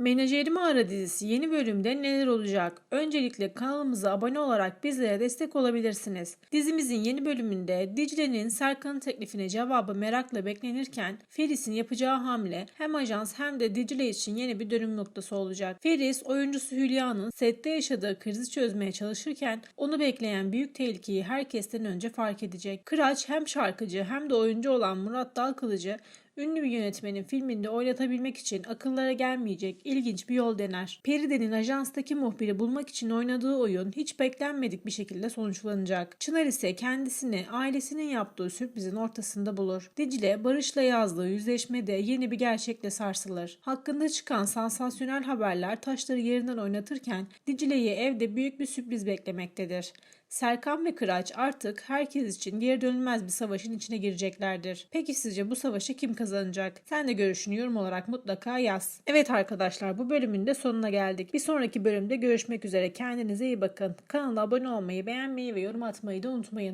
Menajeri Mağara dizisi yeni bölümde neler olacak? Öncelikle kanalımıza abone olarak bizlere destek olabilirsiniz. Dizimizin yeni bölümünde Dicle'nin Serkan'ın teklifine cevabı merakla beklenirken Feris'in yapacağı hamle hem ajans hem de Dicle için yeni bir dönüm noktası olacak. Feris oyuncusu Hülya'nın sette yaşadığı krizi çözmeye çalışırken onu bekleyen büyük tehlikeyi herkesten önce fark edecek. Kıraç hem şarkıcı hem de oyuncu olan Murat Dalkılıcı Ünlü bir yönetmenin filminde oynatabilmek için akıllara gelmeyecek ilginç bir yol dener. Peride'nin ajanstaki muhbiri bulmak için oynadığı oyun hiç beklenmedik bir şekilde sonuçlanacak. Çınar ise kendisini ailesinin yaptığı sürprizin ortasında bulur. Dicle Barış'la yazdığı yüzleşmede yeni bir gerçekle sarsılır. Hakkında çıkan sansasyonel haberler taşları yerinden oynatırken Dicle'yi evde büyük bir sürpriz beklemektedir. Serkan ve Kıraç artık herkes için geri dönülmez bir savaşın içine gireceklerdir. Peki sizce bu savaşı kim kazanacak? Sen de görüşünü yorum olarak mutlaka yaz. Evet arkadaşlar bu bölümün de sonuna geldik. Bir sonraki bölümde görüşmek üzere. Kendinize iyi bakın. Kanala abone olmayı, beğenmeyi ve yorum atmayı da unutmayın.